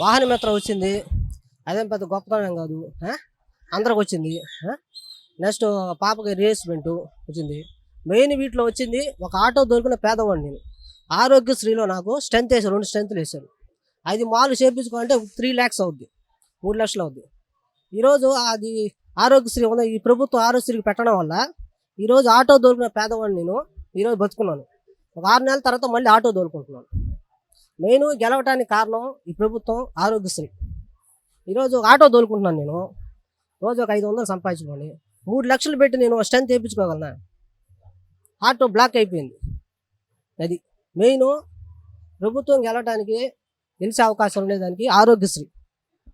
వాహన మిత్ర వచ్చింది? అదేం పెద్ద గొప్పతనం కాదు. అందరికి వచ్చింది. నెక్స్ట్ పాపకి రియేస్మెంట్ వచ్చింది. మెయిన్ వీటిలో వచ్చింది ఒక ఆటో దొరికిన పేదవాడిని నేను. ఆరోగ్యశ్రీలో నాకు స్ట్రెంత్ వేశారు. రెండు స్ట్రెంత్లు వేశారు. అది మాలు చేపించుకోవాలంటే త్రీ ల్యాక్స్ అవుద్ది. మూడు లక్షలు అవుద్ది. ఈరోజు అది ఆరోగ్యశ్రీ ఉన్న ఈ ప్రభుత్వం ఆరోగ్యశ్రీకి పెట్టడం వల్ల ఈరోజు ఆటో దొరికిన పేదవాడిని నేను ఈరోజు బతుకున్నాను. ఒక ఆరు నెలల తర్వాత మళ్ళీ ఆటో దొరుకుంటున్నాను. మెయిన్ గెలవటానికి కారణం ఈ ప్రభుత్వం ఆరోగ్యశ్రీ. ఈరోజు ఆటో తోలుకుంటున్నాను నేను. రోజు ఒక ఐదు వందలు సంపాదించుకోండి. మూడు లక్షలు పెట్టి నేను స్ట్రెంత్ వేయించుకోగలనా? ఆటో బ్లాక్ అయిపోయింది. అది మెయిన్ ప్రభుత్వం గెలవడానికి గెలిచే అవకాశం ఉండేదానికి ఆరోగ్యశ్రీ.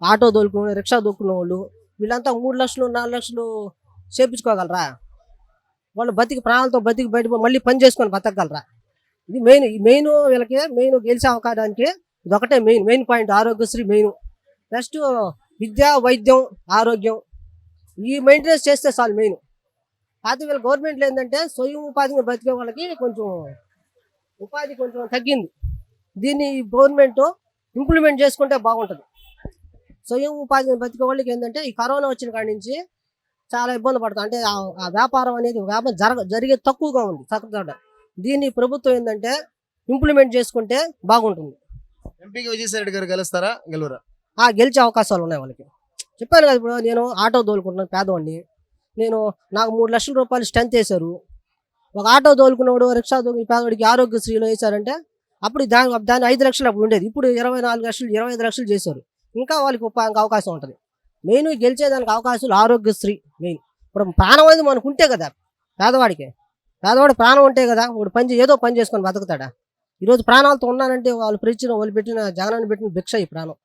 ఆటో దొరుకునే రిక్షా దొక్కున్న వాళ్ళు వీళ్ళంతా మూడు లక్షలు నాలుగు లక్షలు చేపించుకోగలరా వాళ్ళు బతికి ప్రాణాలతో బతికి బయట మళ్ళీ పని చేసుకొని బతకగలరా? ఇది మెయిన్ మెయిన్ వీళ్ళకి మెయిన్ గెలిచే అవకాశానికి ఇది ఒకటే main main point Arogyasri main. Next విద్య వైద్యం ఆరోగ్యం. ఈ మెయింటెనెన్స్ చేస్తే చాలు మెయిన్. అయితే వీళ్ళ గవర్నమెంట్లో ఏంటంటే స్వయం ఉపాధి బతికే వాళ్ళకి కొంచెం ఉపాధి కొంచెం తగ్గింది. దీన్ని గవర్నమెంట్ ఇంప్లిమెంట్ చేసుకుంటే బాగుంటుంది. స్వయం ఉపాధి బతికే వాళ్ళకి ఏంటంటే ఈ కరోనా వచ్చిన కాడి నుంచి చాలా ఇబ్బంది పడుతుంది అంటే ఆ- ఆ వ్యాపారం అనేది వ్యాపారం జరగ జరిగే తక్కువగా ఉంది. తక్కువ దీన్ని ప్రభుత్వం ఏంటంటే ఇంప్లిమెంట్ చేసుకుంటే బాగుంటుంది. ఎంపీకి విజయసాయి గారు గెలుస్తారా? గెలవరా? ఆ గెలిచే అవకాశాలు ఉన్నాయి వాళ్ళకి. చెప్పాను కదా ఇప్పుడు నేను ఆటో తోలుకుంటున్నాను పేదవాడిని. నేను నాకు మూడు లక్షల రూపాయలు స్ట్రెంత్ వేశారు. ఒక ఆటో తోలుకున్నవాడు రిక్షా తోలుకునే పేదవాడికి ఆరోగ్యశ్రీలో వేశారంటే అప్పుడు దాని దాని ఐదు లక్షలు అప్పుడు ఉండేది. ఇప్పుడు ఇరవై నాలుగు లక్షలు ఇరవై ఐదు లక్షలు చేశారు. ఇంకా వాళ్ళకి ఉప- ఇంకా అవకాశం ఉంటుంది. మెయిన్ గెలిచేదానికి అవకాశాలు ఆరోగ్యశ్రీ మెయిన్. ఇప్పుడు ప్రాణం అనేది మనకు ఉంటే కదా పేదవాడికి. పేదవాడు ప్రాణం ఉంటే కదా వాడు పని ఏదో పని చేసుకొని బతుకుతాడా? ఈరోజు ప్రాణాలతో ఉన్నానంటే వాళ్ళు పెంచిన వాళ్ళు పెట్టిన జగనాన్ని పెట్టిన భిక్ష ఈ ప్రాణం.